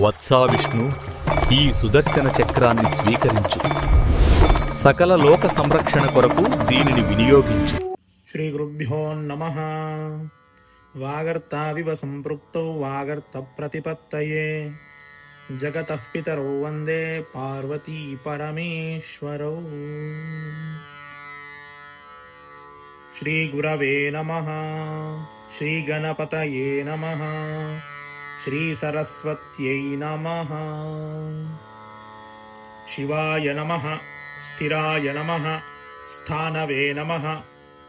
వత్సా విష్ణు ఈ సుదర్శన చక్రాన్ని స్వీకరించు. సకల లోక సంరక్షణ కొరకు దీనిని వినియోగించు. శ్రీ గురుభ్యో నమ. వాగర్తావివ సంపృక్తౌ వాగర్త ప్రతిపత్తయే. జగత పితరౌ వందే పార్వతీ పరమేశ్వరౌ. శ్రీగురవే నమ. శ్రీ గణపతయే నమ. श्रीसरस्वत्यै नमः। शिवाय नमः स्थिराय नमः स्थानवे नमः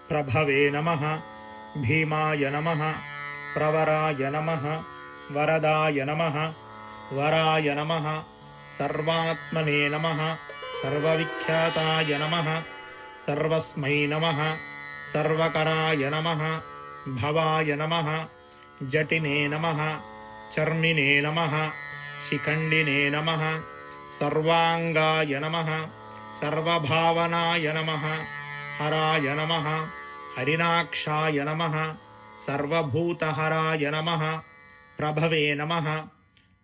प्रभवे नमः भीमाय नमः प्रवराय नमः वरदाय नमः वराय नमः सर्वात्मने नमः सर्वविख्याताय नमः सर्वस्मै नमः सर्वकराय नमः भवाय नमः जटिने नमः చర్మినే నమ శిఖండినే నమ సర్వాంగాయ నమ సర్వభావనాయ నమ హరాయ నమ హరినాక్షాయ నమ సర్వభూతహరాయ నమ ప్రభవే నమ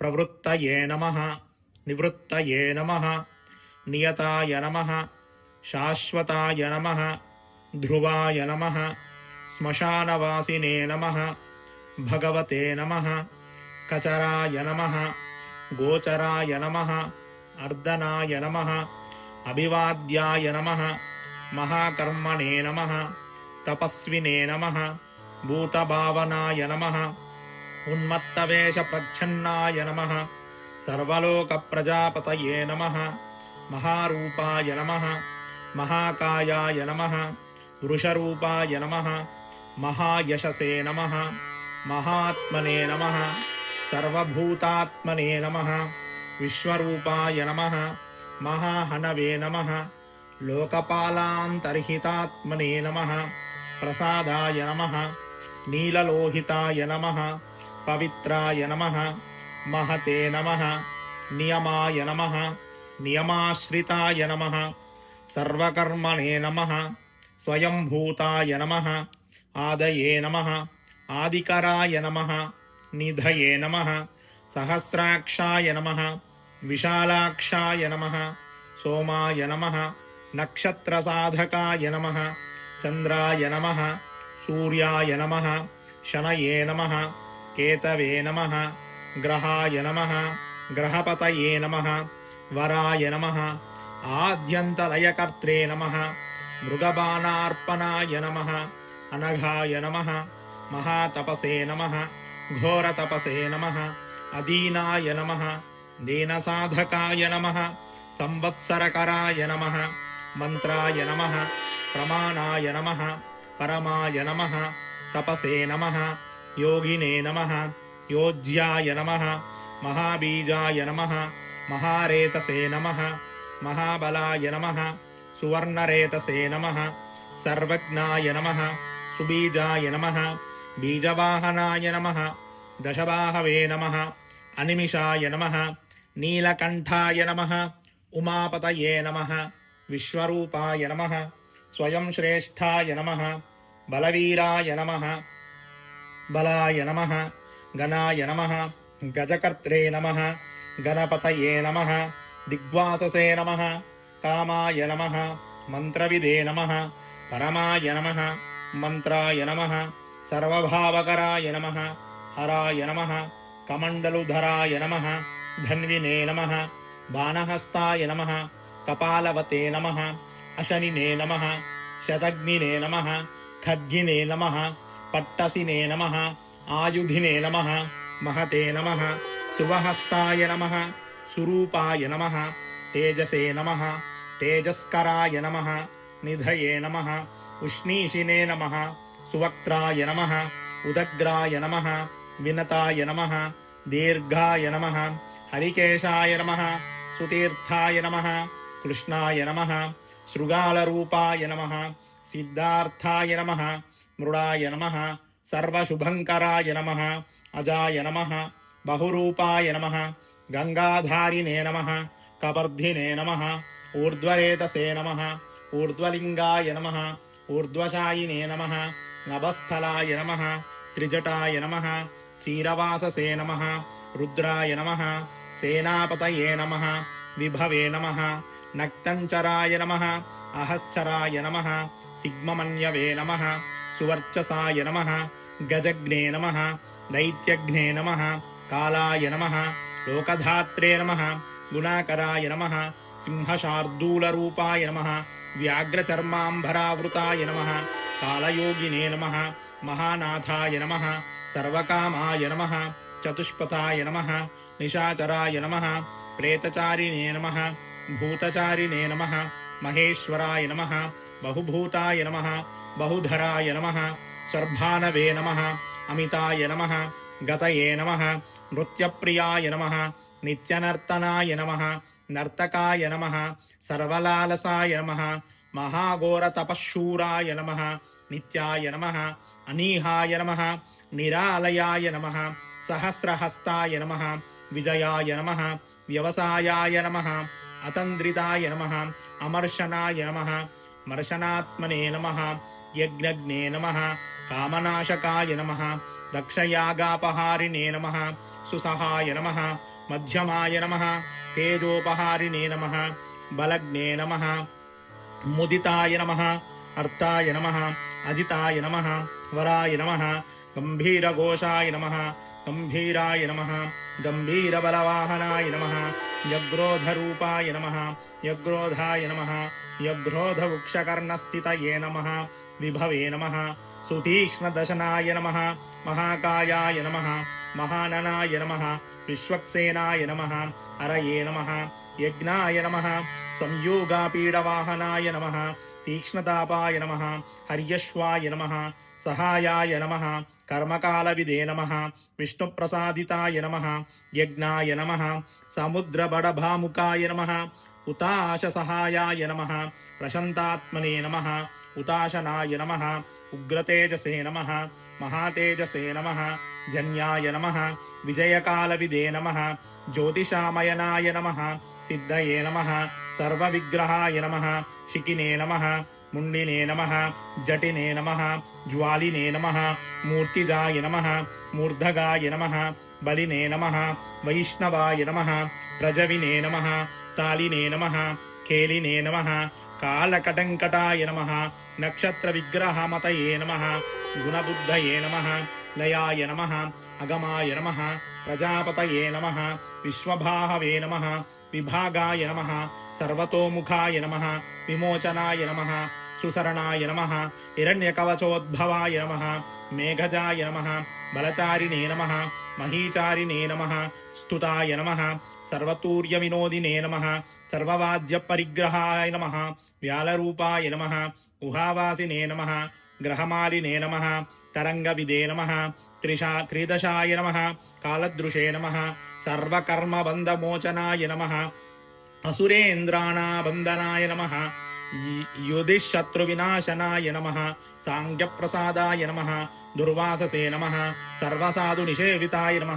ప్రవృత్తయే నమ నివృత్తయే నమ నియతాయ నమ శాశ్వతాయ నమ ధ్రువాయ నమ శ్మశానవాసినే నమ భగవతే నమ కచరాయ నమ గోచరాయ నమ అర్ధనాయ నమ అభివాద్యాయ నమ మహాకర్మణే నమ తపస్వినే నమ భూతభావనాయ నమ ఉన్మత్తవేషప్రచ్ఛన్నాయ నమ సర్వలోకప్రజాపతయే నమ మహారూపాయ నమ మహాకాయాయ నమ వృషరూపాయ నమ మహాయశసే నమ మహాత్మనే నమ. సర్వభూతాత్మనే నమ. విశ్వరూపాయ నమ. మహాహనవే నమ. లోకపాలాంతర్హితాత్మనే నమ. ప్రసాదాయ నమ. నీలలోహితాయ నమ. పవిత్రాయ నమ. మహతే నమ. నియమాయ నమ. నియమాశ్రితాయ నమ. సర్వకర్మణే నమ. స్వయంభూతాయ నమ. ఆదయే నమ. ఆదికరాయ నమ. నిధయే నమ. సహస్రాక్షాయ నమ. విశాలాక్షాయ నమ. సోమాయ నమ. నక్షత్రసాధకాయ నమ. చంద్రాయ నమ. సూర్యాయ నమ. శనయే నమ. కేతవే నమ. గ్రహాయ నమ. గ్రహపతయే నమ. వరాయ నమ. ఆద్యంతలయకర్త్రే నమ. మృగబాణార్పణాయ నమ. అనఘాయ నమ. మహాతపసే నమ. ఘోరతపసే నమ అదీనాయ నమ దీనసాధకాయ నమ సంవత్సరకరాయ నమ మంత్రాయ నమ ప్రమాణాయ నమ పరమాయ నమ తపసే నమ యోగినే నమ యోజ్యాయ నమ మహాబీజాయ నమ మహారేతసే నమ మహాబలాయ నమ సువర్ణరేతసే నమ సర్వజ్ఞాయ నమ సుబీజాయ నమ బీజవాహనాయ నమ దశబాహవే నమ అనిమిషాయ నమ నీలకంఠాయ నమ ఉమాపతయే నమ విశ్వరూపాయ నమ స్వయం శ్రేష్ఠాయ నమ బలవీరాయ నమ బలాయ నమ గణాయ నమ గజకర్త్రే నమ గణపతయే నమ దిగ్వాససే నమ కామాయ నమ మంత్రవిదే నమ పరమాయ నమ మంత్రాయ నమ సర్వభావకరాయ నమ హరాయ నమ కమండలుధరాయ నమ ధన్వినే నమ బాణహస్తాయ నమ కపాలవతే నమ అశనినే నమ శతగ్నినే నమ ఖడ్గినే నమ పట్టసినే నమ ఆయుధినే నమ మహతే నమ శుభహస్తాయ నమ సురూపాయ నమ తేజసే నమ తేజస్కరాయ నమ నిధయే నమ ఉష్ణీషినే నమ సువక్త్రాయ నమ ఉదగ్రాయ నమ వినతాయ నమ దీర్ఘాయ నమ హరికేశాయ నమ సుతీర్థాయ నమ కృష్ణాయ నమ శృగాలరూపాయ నమ సిద్ధార్థాయ నమ మృడాయ నమ సర్వశుభంకరాయ నమ అజాయ నమ బహురూపాయ నమ గంగాధారినే నమ కపర్ధినే నమ ఊర్ధ్వరేతసే నమ ఊర్ధ్వలింగాయ నమ ఊర్ధ్వశాయినే నమ నభస్థలాయ నమ త్రిజటాయ నమ క్షీరవాససే నమ రుద్రాయ నమ సేనాపతయే నమ విభవే నమ నక్తంచరాయ నమ అహశ్చరాయ నమ తిగ్మమన్యవే నమ సువర్చసాయ నమ గజగ్నే నమ దైత్యగ్నే నమ కాళాయ నమ లోకధాత్రే నమ గుణాకరాయ నమ సింహశార్దూలరూపాయ నమ వ్యాఘ్రచర్మాంబరావృతాయ నమ. कालयोगिने नमः। महानाथाय नमः। सर्वकामाय नमः। चतुष्पथाय नमः। निशाचराय नमः। प्रेतचारिणे नमः। भूतचारिणे नमः। महेश्वराय नमः। बहुभूताय नमः। बहुधराय नमः। स्वर्भानवे नमः। अमिताय नमः। गतये नमः। नृत्यप्रियाय नमः। नित्यनर्तनाय नमः। नर्तकाय नमः। सर्वलालसाय नमः। మహాఘోర తపశూరాయ నమ నిత్యాయ నమ అనీహాయ నమ నిరాలయాయ నమ సహస్రహస్తాయ నమ విజయాయ నమ వ్యవసాయాయ నమ అతంద్రితాయ నమ అమర్షణాయ నమ మర్శనాత్మనే నమ యజ్ఞగ్నే నమ కామనాశకాయ నమ దక్షయాగాపహారిణే నమ సుసహాయ నమ మధ్యమాయ నమ తేజోపహారిణే నమ బలగ్నే నమ मुदिताय नमः अर्थाय नमः अजिताय नमः वराय नमः गम्भीरघोषाय नमः गम्भीराय नमः गम्भीरबलवाहनाय नमः। यग्रोधरूपाय नमः, यग्रोधाय नमः, यग्रोधवृक्षकर्णस्थितये नमः, विभवे नमः, सुतीक्ष्णदशनाय नमः, महाकायाय नमः, महाननाय नमः, विश्वक्सेनाय नमः हरये नमः, यज्ञाय नमः, संयोगापीडवाहनाय नमः, तीक्ष्णतापाय नमः, हर्यश्वाय नमः सहायाय नमः कर्मकालविदे नमः विष्णुप्रसादिताय नमः यज्ञाय नमः समुद्रबडभामुकाय नमः उताशसहायाय नमः प्रशन्तात्मने नमः उताशनाय नमः उग्रतेजसे नमः महातेजसे नमः जन्याय नमः विजयकालविदे नमः ज्योतिषामयनाय नमः सिद्धये नमः सर्वविग्रहाय नमः शिकिने नमः मुण्डिने नमः, जटिने नमः, ज्वालिने नमः, मूर्तिजाय नमः, मूर्धगाय नमः, बलिने नमः, वैष्णवाय नमः, प्रजविने नमः, तालिने नमः, केलिने नमः, कालकटङ्कटाय नमः, नक्षत्रविग्रहमतये नमः, गुणबुद्धये नमः, लयाय नमः, अगमाय नमः ప్రజాపతయే నమ విశ్వభాహవే నమ విభాగాయ నమ సర్వతోముఖాయ నమ విమోచనాయ నమ సుసరణాయ నమ హిరణ్యకవచోద్భవాయ నమ మేఘజాయ నమ బలచారిణే నమ మహీచారిణే నమ స్తుతాయ నమ సర్వతూర్యవినోదినే నమ సర్వవాద్యపరిగ్రహాయ నమ వ్యాలరూపాయ నమ గుహావాసినే నమ గ్రహమాలినే నమ తరంగవిదే నమ త్రిషా త్రిదశాయ నమ కాలదృశే నమ సర్వకర్మబంధమోచనాయ నమ అసురేంద్రాణాబంధనాయ నమ యుధిశత్రువినాశనాయ నమ సాంఖ్యప్రసాదాయ నమ దుర్వాససే నమ సర్వసాధునిషేవితాయ నమ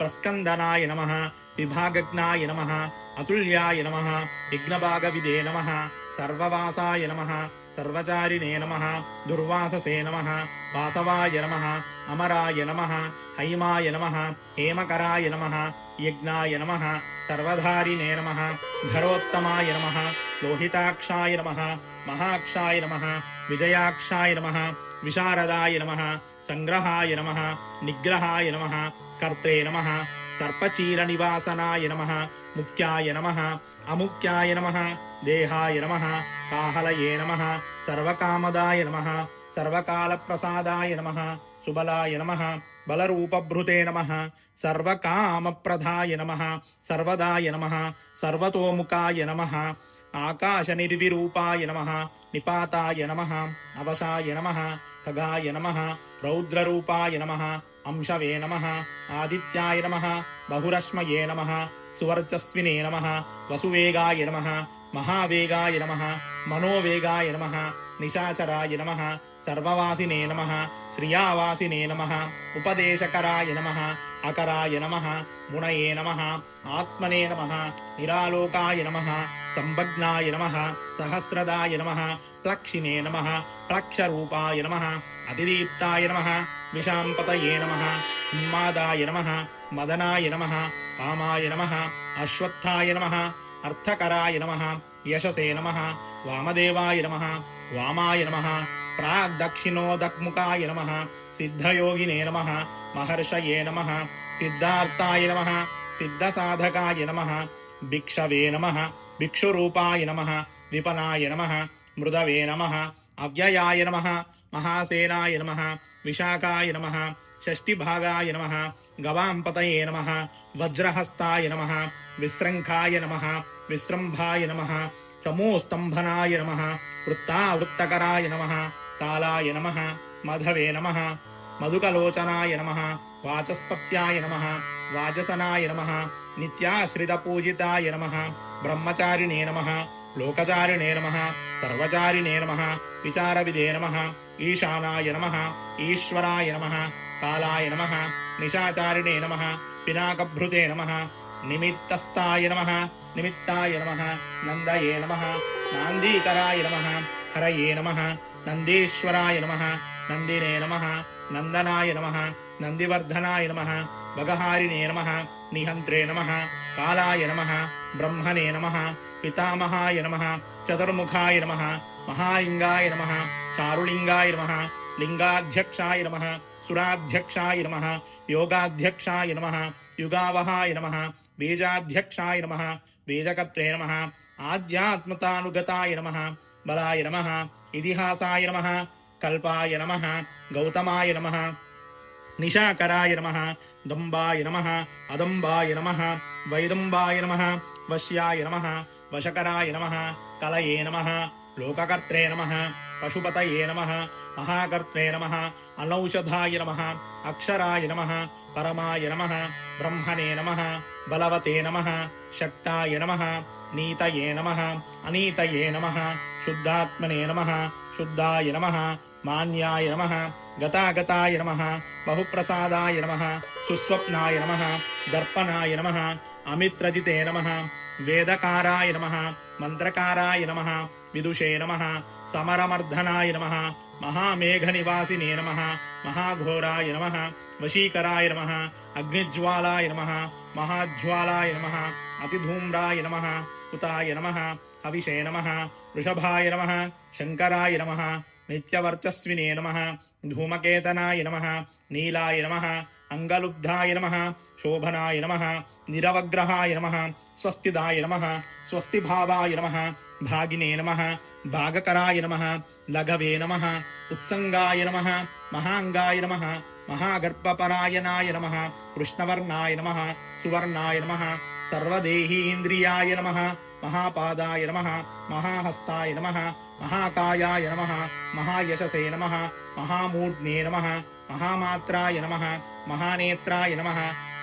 ప్రస్కందనాయ నమ విభాగజ్ఞాయ నమ అతుల్యాయ నమ విఘ్నభాగవిదే నమ సర్వవాసాయ నమ సర్వచారిణే నమ దుర్వాససే నమ వాసవాయ నమ అమరాయ నమ హైమాయ నమ హేమకరాయ నమ యజ్ఞాయ నమ సర్వధారిణే నమ ధరోత్తమాయ నమ లోహితాక్షాయ నమ మహాక్షాయ నమ విజయాక్షాయ నమ విశారదాయ నమ సంగ్రహాయ నమ నిగ్రహాయ నమ కర్తే నమ సర్పచీర నివాసనాయ నమ ముఖ్యాయ నమ అముఖ్యాయ నమ దేహాయ నమ కాహలయే నమ సర్వకామదాయ నమ సర్వకాల ప్రసాదాయ నమ సుబలాయ నమ బలరూపభృతే నమ సర్వకామ ప్రధాయ నమ సర్వదాయ నమ సర్వతోముఖాయ నమ ఆకాశ నిర్విరూపాయ నమ నిపాతాయ నమ అవసాయ నమ ఖగాయ నమ రౌద్రరూపాయ నమ అంశవే నమ ఆదిత్యాయ నమ బహురశ్మయే నమ సువర్చస్వినే నమ వసువేగాయ నమ మహావేగాయ నమ మనోవేగాయ నమ నిశాచరాయ నమ సర్వవాసినే నమ శ్రియావాసినే నమ ఉపదేశకరాయ నమ అకరాయ నమ గుణయే నమ ఆత్మనే నమ నిరాలోకాయ నమ సంభగ్నాయ నమ సహస్రదాయ నమ ప్లక్షిణే నమ ప్లక్షరూపాయ నమ అతిదీప్తాయ నమ విషాంపతయే నమ ఉన్మాదాయ నమ మదనాయ నమ కామాయ నమ అశ్వత్థాయ నమ అర్థకరాయ నమ యశసే నమ వామదేవాయ నమ వామాయ నమ ప్రాగ్దక్షిణోదక్ముఖాయ నమ సిద్ధయోగినే నమ మహర్షయే నమ సిద్ధార్థాయ నమ సిద్ధసాధకాయ నమ భిక్షవే నమ భిక్షురూపాయ నమ విపనాయ నమ మృదవే నమ అవ్యయాయ నమ మహాసేనాయ నమ విశాఖాయ నమ షష్ఠిభాగాయ నమ గవాంపతయే నమ వజ్రహస్తాయ నమ విశృంఖాయ నమ విశృంభాయ నమ చమూస్తంభనాయ నమ వృత్తావృత్తకరాయ నమ తాళాయ నమ మధవే నమ మధుకలోచనాయ నమ వాచస్పత్యాయ నమ వాజసనాయ నమ నిత్యాశ్రితపూజితాయ నమ బ్రహ్మచారిణే నమ లోకచారిణే నమ సర్వచారిణే నమ విచారవిదే నమ ఈశానాయ నమ ఈశ్వరాయ నమ కాళాయ నమ నిశాచారిణే నమ పినాకభృతే నమ నిమిత్తస్థాయ నమ నిమిత్తాయ నమ నందయే నమ నాందీకరాయ నమ హరయే నమ నందీశ్వరాయ నమ నందినే నమ నందనాయ నమ నందివర్ధనాయ నమ భగహారిణే నమ నిహంత్రే నమ కాళాయ నమ బ్రహ్మణే నమ పితామహాయ నమ చతుర్ముఖాయ నమ మహాలింగాయ నమ చారులింగాయ నమ లింగాధ్యక్షాయ నమ సురాధ్యక్షాయ నమ యోగాధ్యక్షాయ నమ యుగావహాయ నమ బీజాధ్యక్షాయ నమ బీజకర్త్రే నమ ఆధ్యాత్మతానుగతాయ నమ బలాయ నమ ఇతిహాసాయ నమ కల్పాయ నమ గౌతమాయ నమ నిశాకరాయ నమ దంబాయ నమ అదంబాయ నమ వైదంబాయ నమ వశ్యాయ నమ వశకరాయ నమ కలయే నమ లోకకర్త్రే నమ పశుపతయే నమ మహాకర్త్రే నమ అనౌషధాయ నమ అక్షరాయ నమ పరమాయ నమ బ్రహ్మణే నమ బలవతే నమ శక్తాయ నమ నీతయే నమ అనీతయే నమ శుద్ధాత్మనే నమ శుద్ధాయ నమ మాన్యాయ నమ గతాగతాయ నమ బహుప్రసాదాయ నమ సుస్వప్నాయ నమ దర్పణాయ నమ అమిత్రజితే నమ వేదకారాయ నమ మంత్రకారాయ నమ విదుషే నమ సమరమర్ధనాయ నమ మహామేఘనివాసినే నమ మహాఘోరాయ నమ వశీకరాయ నమ అగ్నిజ్వాలాయ నమ మహాజ్వాలాయ నమ అతిధూమ్రాయ నమ ఉతాయ నమ హవిషే నమ వృషభాయ నమ శంకరాయ నమ నిత్యవర్చస్వినే నమ ధూమకేతనాయ నమ నీలాయ నమ అంగలుబ్ధాయ నమ శోభనాయ నమ నిరవగ్రహాయ నమ స్వస్తిదాయ నమ స్వస్తిభావాయ నమ భాగినే నమ భాగకరాయ నమ లఘవే నమ ఉత్సంగాయ నమ మహాంగాయ నమ మహాగర్భపరాయణాయ నమ కృష్ణవర్ణాయ నమ సువర్ణాయ నమ సర్వదేహీంద్రియాయ నమ మహాపాదాయ నమ మహాహస్తాయ నమ మహాకాయాయ నమ మహాయశసే నమ మహామూర్ధ్నే నమ మహామాత్రాయ నమ మహానేత్రాయ నమ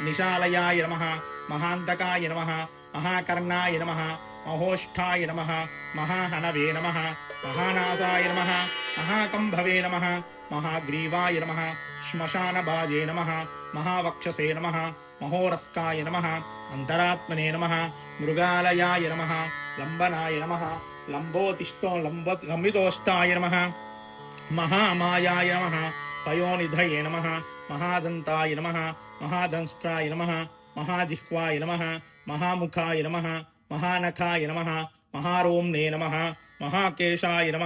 నిశాలయాయ నమ మహాంతకాయ నమ మహాకర్ణాయ నమ మహోష్ఠాయ నమ మహాహనవే నమ మహానాసాయ నమ మహాకంభవే నమ మహాగ్రీవాయ నమ శ్మశానబాజే నమ మహావక్షసే నమ మహోరస్కాయ నమ అంతరాత్మనే నమ మృగాలయాయ నమ లంబనాయ నమ లంబోతిష్టో లంబ లంబితోష్టాయ నమ మహామాయాయ నమ పయోనిధయే నమ మహాదంతాయ నమ మహాదంష్ట్రాయ నమ మహాజిహ్వాయ నమ మహాముఖాయ నమ మహానఖాయ నమ మహారోమ్నే నమ మహాకేశాయ నమ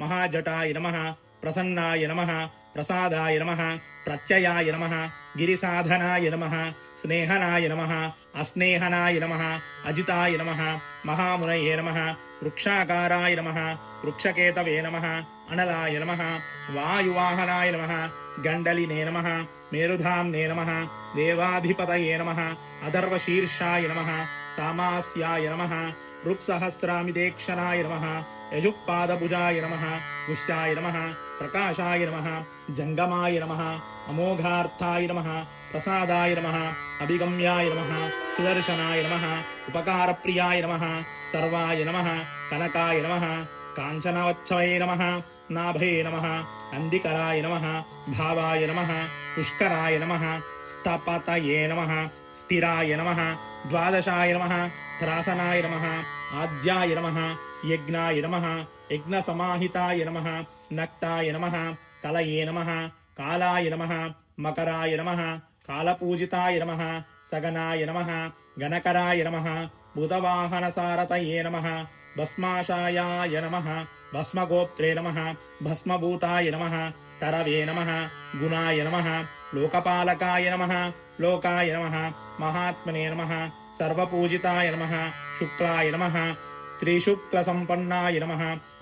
మహాజటాయ నమ ప్రసన్నాయ నమ ప్రసాదాయ నమ ప్రత్యయాయ నమ గిరిసాధనాయ నమ స్నేహనాయ నమ అస్నేహనాయ నమ అజితాయ నమ మహామునయే నమ వృక్షాకారాయ నమ వృక్షకేతవే నమ అనలాయ నమ వాయువాహనాయ నమ గండలినే నమ మేరుధామ్నే నమ దేవాధిపతయే నమ అధర్వశీర్షాయ నమ సామాస్యాయ నమ ఋక్సహస్రామిదేక్షణాయ నమ యజుపాదభుజాయ నమ గుష్యాయ నమ ప్రకాశాయ నమ జంగమాయ నమ అమోఘార్థాయ నమ ప్రసాదాయ నమ అభిగమ్యాయ నమ సుదర్శనాయ నమ ఉపకారప్రియాయ నమ సర్వాయ నమ కనకాయ నమ కాంచనవచ్చవై నమ నాభే నమ నందికరాయ నమ భావాయ నమ పుష్కరాయ నమ స్థపతయే నమ స్థిరాయ నమ ద్వాదశాయ నమ త్రాసనాయ నమ ఆద్యాయ నమ యజ్ఞాయ నమ యజ్ఞసమాహితాయ నమ నక్తాయ నమ కలయే నమ కాలాయ నమ మకరాయ నమ కాలపూజితాయ నమ సగనాయ నమ గణకరాయ నమ భూతవాహనసారతయే నమ భస్మాశాయాయ నమ భస్మగోప్త్రే నమ భస్మభూతాయ నమ తరవే నమ గుణాయ నమ లోకపాలకాయ నమ లోకాయ నమ మహాత్మనే నమ సర్వపూజితాయ నమ శుక్లాయ నమ త్రిశుక్లసంపన్నాయ నమ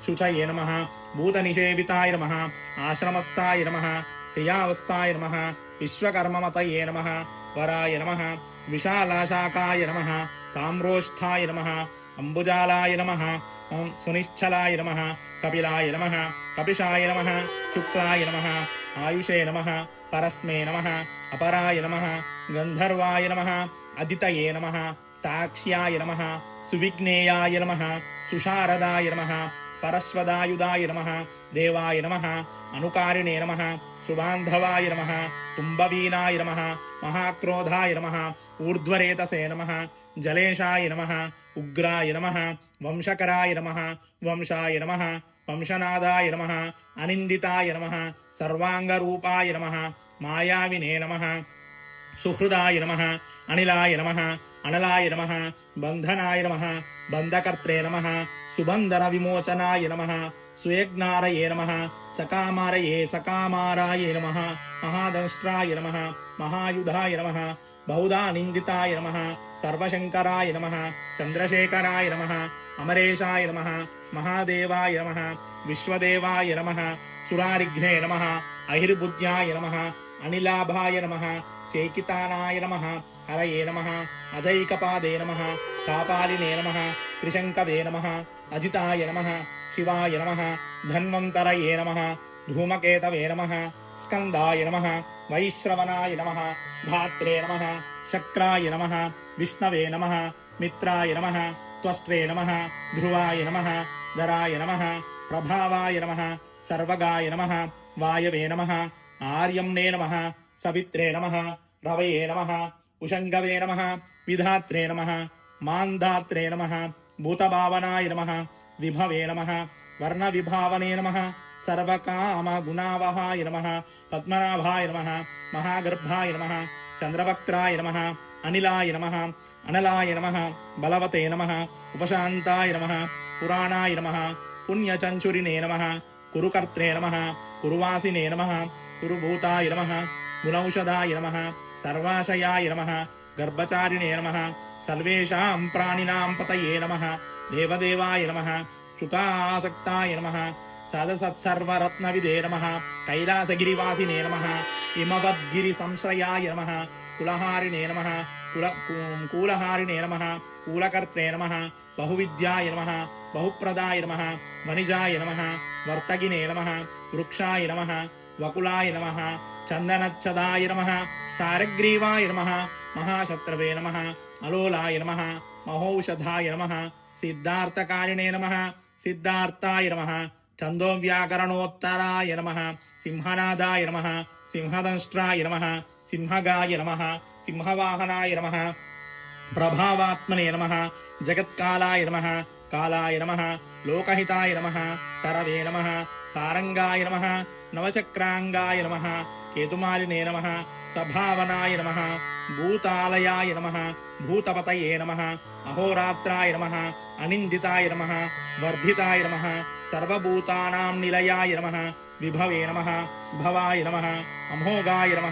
శుచయే నమ భూతనిషేవితాయ నమ ఆశ్రమస్థాయ నమ క్రియావస్థాయ నమ విశ్వకర్మమతయే నమ వరాయ నమ విశాలాశాకాయ నమ తామ్రోష్ఠాయ నమ అంబుజాలాయ నమ ఓం సునిశ్చలాయ నమ కపిలాయ నమ కపిషాయ నమ శుక్లాయ నమ ఆయుషే నమ పరస్మే నమ అపరాయ నమ గంధర్వాయ నమ అదితయే నమ తాక్ష్యాయ నమ సువిఘ్నేయాయ నమ సుశారదాయ నమ పరశ్వదాయుధాయ నమ దేవాయ నమ అనుకారిణే నమ సుబాంధవాయ నమ కుంభవీనాయ నమ మహాక్రోధాయ నమ ఊర్ధ్వరేతసే నమ జలేశాయ నమ ఉగ్రాయ నమ వంశకరాయ నమ వంశాయ నమ వంశనాదాయ నమ అనిందితాయ నమ సర్వాంగరూపాయ నమ మాయావినే నమ సుహృదాయ నమ అనిలాయ నమ అనలాయ నమ బంధనాయ నమ బంధకర్త్రే నమ సుబంధన విమోచనాయ నమ సుయజ్ఞారయే నమ సకామారయే సకామారాయ నమ మహాదంష్ట్రాయ నమ మహాయుధాయ నమ బహుదా నిందితాయ నమ సర్వశంకరాయ నమ చంద్రశేఖరాయ నమ అమరేశాయ నమ మహాదేవాయ నమ విశ్వదేవాయ నమ సురారిఘ్నే నమ అహిర్బుద్ధ్యాయ నమ అనిలాభాయ నమ చైకితానాయ నమ హరయే నమ అజైకపాదే నమ కాపాలినే నమ త్రిశంకవే నమ అజితాయ నమ శివాయ నమ ధన్వంతరయే నమ ధూమకేతవే నమ స్కందాయ నమ వైశ్రవణాయ నమ ధాత్రే నమ శక్రాయ నమ విష్ణవే నమ మిత్రాయ నమ త్వష్ట్రే నమ ధ్రువాయ నమ ధరాయ నమ ప్రభావాయ నమ సర్వగాయ నమ వాయవే నమ ఆర్యమ్నే నమ సవిత్రే నమ రవయే నమ ఉషంగవే నమ విధాత్రే నమ మాందాత్రే నమ భూతభావనాయ నమ విభవే నమ వర్ణ విభావనే నమ సర్వకామగుణావహాయ నమ పద్మనాభాయ నమ మహాగర్భాయ నమ చంద్రవక్త్రాయ నమ అనిలాయ నమ అనలాయ నమ బలవతే నమ ఉపశాంతాయ నమ పురాణాయ నమ పుణ్యచంచురినే నమ కురుకర్త్రే నమ కురువాసినే నమ కురుభూతాయ నమ గుణౌషధాయ నమ సర్వాశయాయ నమ గర్భచారిణే నమ సర్వేషాం ప్రాణినాం పతయే నమ దేవదేవాయ నమ శృతాసక్తాయ నమ సదసత్సర్వరత్నవిదే నమ కైలాసగిరివాసినే నమ హిమవద్గిరి సంశ్రయాయ నమ కులహారిణే నమ కుల కూలహారిణే నమ కూలకర్త్రే నమ బహువిద్యాయ నమ బహుప్రదాయ నమ వనిజాయ నమ వర్తగినే నమ వృక్షాయ నమ వకులాయ నమ చందనచ్చదాయ నమ సారగ్రీవాయ నమ మహాశత్రవే నమ అలోలాయ నమ మహౌషధాయ నమ సిద్ధార్థకారిణే నమ సిద్ధార్థాయ నమ చందోవ్యాకరణోత్తరాయ నమ సింహనాదాయ నమ సింహదంష్ట్రాయ నమ సింహగాయ నమ సింహవాహనాయ నమ ప్రభావాత్మనే నమ జగత్కాలాయ నమ కాలాయ నమ లోకహితాయ నమ తరవే నమ సారంగాయ నమ నవచక్రాంగాయ నమ కేతుమాలినే నమ సభావనాయ నమ భూతాలయాయ నమ భూతపతయే నమ అహోరాత్రాయ నమ అనిందితాయ నమ వర్ధితాయ నమ సర్వభూతానాం నిలయాయ నమ విభవే నమ భవాయ నమ అమోఘాయ నమ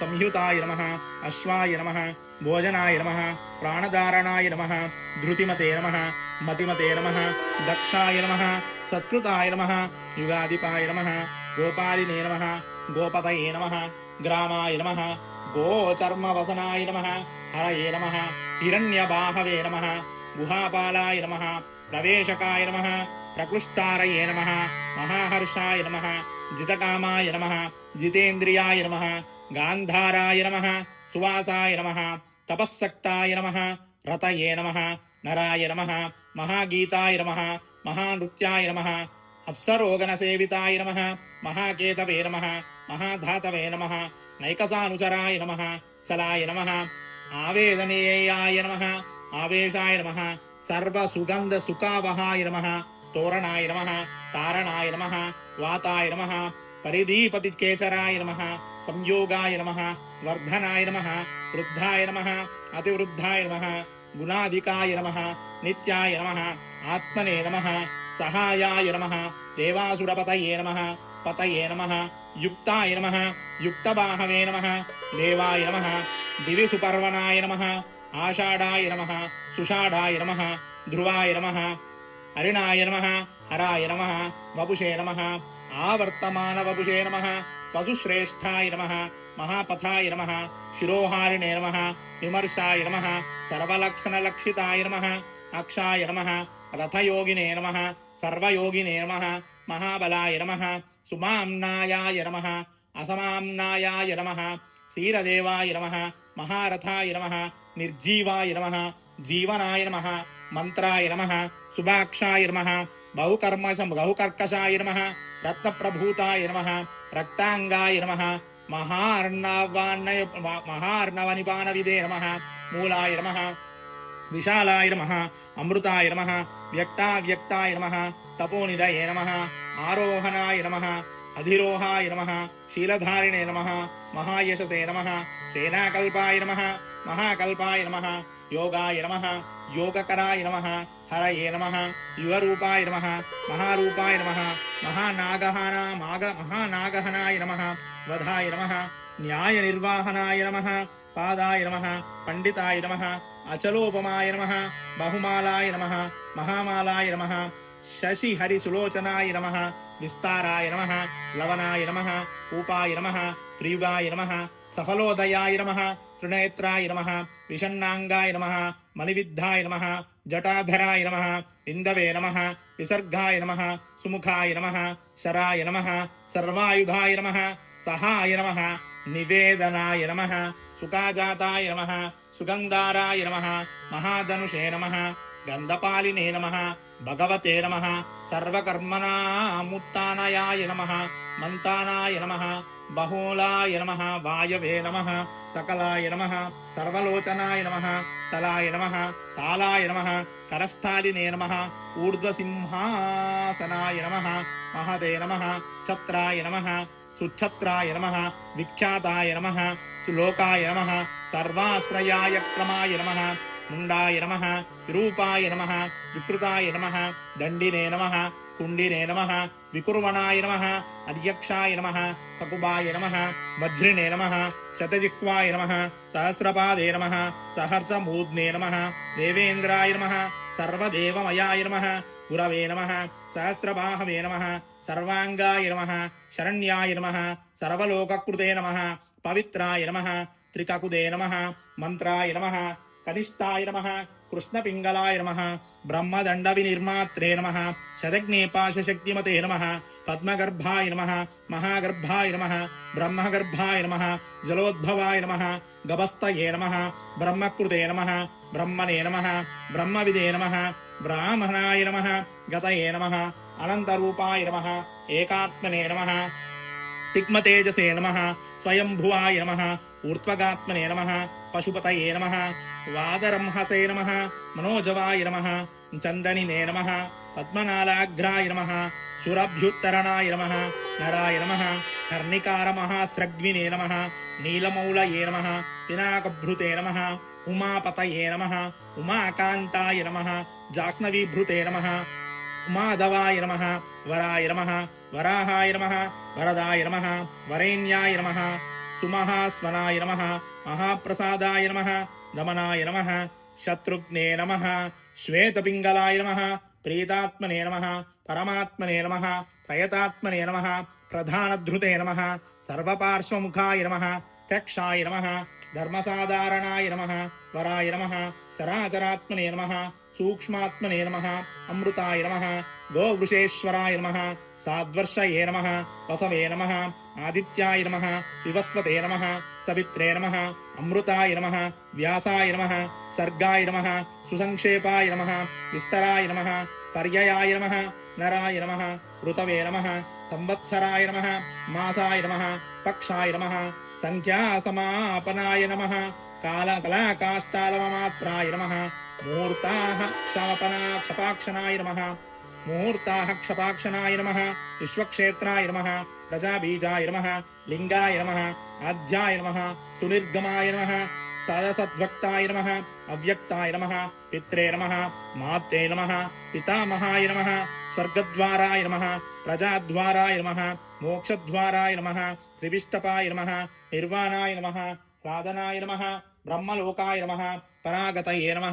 సంయుతాయ నమ అశ్వాయ నమ భోజనాయ నమ ప్రాణధారణాయ నమ ధృతిమతే నమ మతిమతే నమ దక్షాయ నమ సత్కృతాయ నమ యుగాధిపాయ నమ గోపాలినే నమ గోపతయే నమ గ్రామాయ నమ గోచర్మవసనాయ నమ హరయే నమ హిరణ్యబాహవే నమ గుహాపాలాయ నమ ప్రవేశకాయ నమ ప్రకృష్టారయే నమ మహాహర్షాయ నమ జితకామాయ నమ జితేంద్రియాయ నమ గాంధారాయ నమ సువాసాయ నమ తపస్సక్తాయ నమ రతయే నమ నరాయ నమ మహాగీతాయ నమ మహానృత్యాయ నమ అప్సరోగణ సేవితాయ నమ మహాకేతవే నమ మహాధాతవే నమ నైకసానుచరాయ నమ చలాయ నమ ఆవేదనేయాయ నమ ఆవేశాయ నమ సర్వసుగంధ సుఖావహాయ నమ తోరణాయ నమ తారణాయ నమ వాతాయ నమ పరిదీపతికేచరాయ నమ సంయోగాయ నమ వర్ధనాయ నమ వృద్ధాయ నమ అతివృద్ధాయ నమ గుణాధికాయ నమ నిత్యాయ నమ ఆత్మనే నమ సహాయాయ నమ దేవాసురపతయే నమ పతయే నమ యుక్తాయ నమ యుక్తబాహవే నమ దేవాయ నమ దివి సుపర్వణాయ నమ ఆషాఢాయ నమ సుషాఢాయ నమ ధ్రువాయ నమ అరిణాయ నమ హరాయ నమ వపుషే నమ ఆవర్తమాన వపుషే నమ వసుశ్రేష్ఠాయ నమ మహాపథాయ నమ శిరోహారిణే నమ విమర్శాయ నమ సర్వలక్షణలక్షితాయ నమ అక్షాయ నమ రథయోగినే నమ సర్వయోగినే నమ మహాబలాయ నమ సుమాంనాయాయ నమ అసమాంనాయాయ నమ క్షీరదేవాయ నమ మహారథాయ నమ నిర్జీవాయ నమ జీవనాయ నమ మంత్రాయ నమ సుభాక్షాయ నమ బహుకర్మశ బహుకర్కశాయ నమ రత్నప్రభూతాయ నమ రక్తాంగాయ నమ మహార్ణవాన్నయ మహార్ణవనిపానవిదే నమ మూలాయ నమ విశాలాయ నమ అమృతాయ నమ వ్యక్తావ్యక్తాయ నమ తపోనిదయే నమ ఆరోహణాయ నమ అధిరోహాయ నమ శీలధారిణే నమ మహాయశసే నమ సేనాకల్పాయ నమ మహాకల్పాయ నమ యోగాయ నమ యోగకరాయ నమ హరయే నమ యువరూపాయ నమ మహారూపాయ నమ మహానాగహన మాగ మహానాగహనాయ నమ వధాయ నమ న్యాయ నిర్వాహనాయ నమ పాదాయ నమ పండితాయ నమ అచలోపమాయ నమ బహుమాలాయ నమ మహామాలాయ నమ శశి హరి సులోచనాయ నమ విస్తారాయ నమ లవనాయ నమ ఊపాయ నమ త్రియుగాయ నమ సఫలోదయాయ నమ త్రినేత్రాయ నమ విషన్నాంగాయ నమ మణివిద్ధాయ నమ జటాధరాయ నమ ఇందవే నమ విసర్గాయ నమ సుముఖాయ నమ శరాయ నమ సర్వాయుధాయ నమ సహాయ నమ నివేదనాయ నమ సుఖాజాతాయ నమ సుగంధారాయ నమ మహాధనుషే నమ గంధపాలినే నమ భగవతే నమ సర్వకర్మణాముత్నాయాయ నమ మంతానాయ నమ బహూలాయ నమ వాయవే నమ సకలాయ నమ సర్వలోచనాయ నమ తలాయ నమ తాళాయ నమ కరస్థాలినే నమ ఊర్ధ్వసింహాసనాయ నమ మహదే నమ ఛత్రాయ నమ సుఛత్రాయ నమ విఖ్యాతాయ నమ సులోకాయ నమ సర్వాశ్రయాయ క్రమాయ నమ ముండాయ నమ విరూపాయ నమ వికృతాయ నమ దండినే నమ కుండినే నమ వికుర్వణాయ నమ అధ్యక్షాయ నమ కకుబాయ నమ వజ్రిణే నమ శతజిహ్వాయ నమ సహస్రపాదే నమ సహర్షమూర్ధ్నే నమ దేవేంద్రాయ నమ సర్వదేవమయాయ నమ గురవే నమ సహస్రబాహవే నమ సర్వాంగాయ నమ శరణ్యాయ నమ సర్వలోకకృతే నమ పవిత్రాయ నమ త్రికకుదే నమ మంత్రాయ నమ కనిష్టాయ నమ కృష్ణపింగళాయ నమ బ్రహ్మదండ వినిర్మాత్రే నమ శతజ్ఞేపాశక్తిమతే నమ పద్మగర్భాయ నమ మహాగర్భాయ నమ బ్రహ్మగర్భాయ నమ జలోద్భవాయ నమ గభస్తయే నమ బ్రహ్మకృతే నమ బ్రహ్మణే నమ బ్రహ్మవిదే నమ బ్రాహ్మణాయ నమ గతయే నమ అనంతరూపాయ నమ ఏకాత్మనే నమ తిక్మతేజసే నమ స్వయంభువాయ నమ ఊర్ధ్వగాత్మనే నమ పశుపతయే నమ వాదరంహసే నమ మనోజవాయ నమ చందనినే నమ పద్మనాలాగ్రాయ నమ సురభ్యుత్తరణాయ నమ నరాయ నమ కర్ణికారమహాస్రగ్వినే నమ నీలమౌళయే నమ పినాకభృతే నమ ఉమాపతయే నమ ఉమాకాంతాయ నమ జాహ్నవీభృతే నమ. ఉమాధవాయ నమ వరాయ నమ వరాహాయ నమ వరదాయ నమ వరేణ్యాయ నమ సుమహాస్మనాయ నమ మహాప్రసాదాయ నమ దమనాయ నమ శత్రుఘ్నే నమ శ్వేతపింగళాయ నమ ప్రీతాత్మనే నమ పరమాత్మనే నమ ప్రయతాత్మనే నమ ప్రధానధృతే నమ సర్వపార్శ్వముఖాయ నమ త్యక్షాయ నమ ధర్మసాధారణాయ నమ వరాయ నమ చరాచరాత్మనే నమ సూక్ష్మాత్మనే నమ. అమృతాయ నమ. గోవృషేశ్వరాయ నమ. సాద్వర్షయే నమ. వసవే నమ. ఆదిత్యాయ నమ. వివస్వతే నమ. సవిత్రే నమ. అమృతాయ నమ. వ్యాసాయ నమ. సర్గాయ నమ. సుసంక్షేపాయ నమ. విస్తరాయ నమ. పర్యయాయ నమ. నరాయ నమ. ఋతవే నమ. సంవత్సరాయ నమ. మాసాయ నమ. పక్షాయ నమ. సంఖ్యాసమాపనాయ నమ. కాల కళాకాష్టాలవమాత్రాయ నమ. మూర్తాః క్షమపనా క్షపాక్షనాయ నమ ముహూర్తాః క్షపాక్షనాయ నమ విశ్వక్షేత్రాయ నమ ప్రజాబీజాయ నమ లింగాయ నమ ఆధ్యాయ నమ సునిర్గమాయ నమ సదసద్భక్తాయ నమ అవ్యక్తాయ నమ పిత్రే నమ మాత్రే నమ పితామహాయ నమ స్వర్గద్వారాయ నమ ప్రజాద్వారాయ నమ మోక్షద్వారాయ నమ త్రివిష్టపాయ నమ నిర్వాణాయ నమ ప్రాదనాయ నమ బ్రహ్మలోకాయ నమ పరాగతయే నమ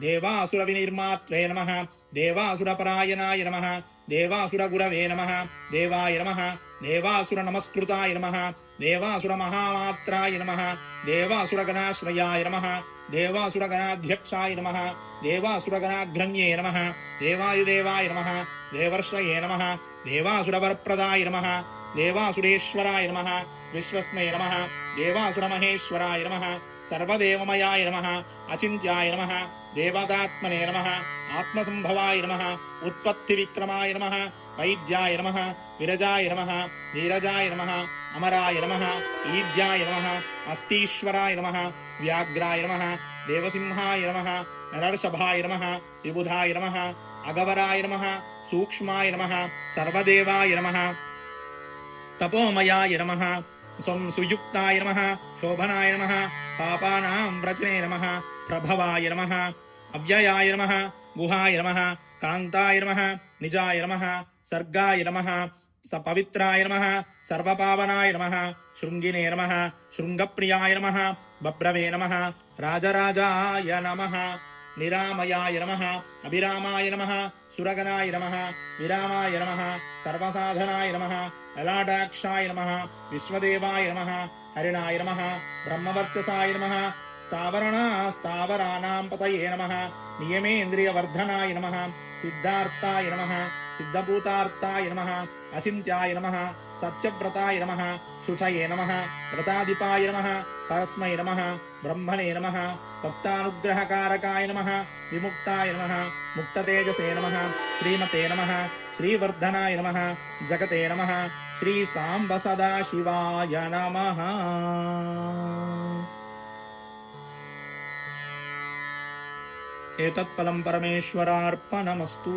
దేవాసుర వినిర్మాత్రే నమ దేవాసుర పరాయణాయ నమ దేవాసుర గురవే నమ దేవాయ నమ దేవాసుర నమస్కృతాయ నమ దేవాసుర మహామాత్రాయ నమ దేవాసుర గణాశ్రయాయ నమ దేవాసుర గణాధ్యక్షాయ నమ దేవాసుర గణాగ్రణ్యే నమ దేవాయుదేవాయ నమ దేవర్షయే నమ దేవాసురవరప్రదాయ నమ దేవాసురేశ్వరాయ నమ విశ్వస్మయ నమ దేవాసురమహేశ్వరాయ నమ సర్వదేవమయాయ నమ అచింత్యాయ నమ దేవతాత్మనే నమ ఆత్మసంభవాయ నమ ఉత్పత్తి విక్రమాయ నమ వైద్యాయ నమ విరజాయ నమ నీరజాయ నమ అమరాయ నమ ఈద్యాయ నమ అస్తీశ్వరాయ నమ వ్యాఘ్రాయ నమ దేవసింహాయ నమ నరర్షభాయ నమ విబుధాయ నమ అగవరాయ నమ సూక్ష్మాయ నమ సర్వదేవాయ నమ తపోమయాయ నమ సంసుయుక్తాయ నమ శోభనాయ నమ పాపానాం వ్రచనే నమ ప్రభవాయ నమ అవ్యయాయ నమ గుహాయ నమ కాంతాయ నమ నిజాయ నమ సర్గాయ నమ స పవిత్రాయ నమ సర్వపావనాయ నమ శృంగినే నమ శృంగప్రియాయ నమ బభ్రవే నమ రాజరాజాయ నమ నిరామయాయ నమ అభిరామాయ నమ సురగణాయ నమ విరామాయ నమ సర్వసాధనాయ నమ లలాటాక్షాయ నమ విశ్వదేవాయ నమ హరిణాయ నమ బ్రహ్మవర్చసాయ నమ స్థావరణా స్థావరాణాం పతయే నమ నియమేంద్రియవర్ధనాయ నమ సిద్ధార్థాయ నమ సిద్ధభూతార్థాయ నమ అచింత్యాయ నమ సత్యవ్రతాయ నమ శుచయే నమ వ్రతాధిపాయ నమ పరస్మై నమ బ్రహ్మణే నమ భక్తానుగ్రహకారకాయ నమ విముక్తాయ నమ ముక్తతేజసే నమ శ్రీమతే నమ శ్రీవర్ధనాయ నమ జగతే నమ श्री श्रीसाम्ब सदाशिवाय नमः। एतत्फलं परमेश्वरार्पणमस्तु।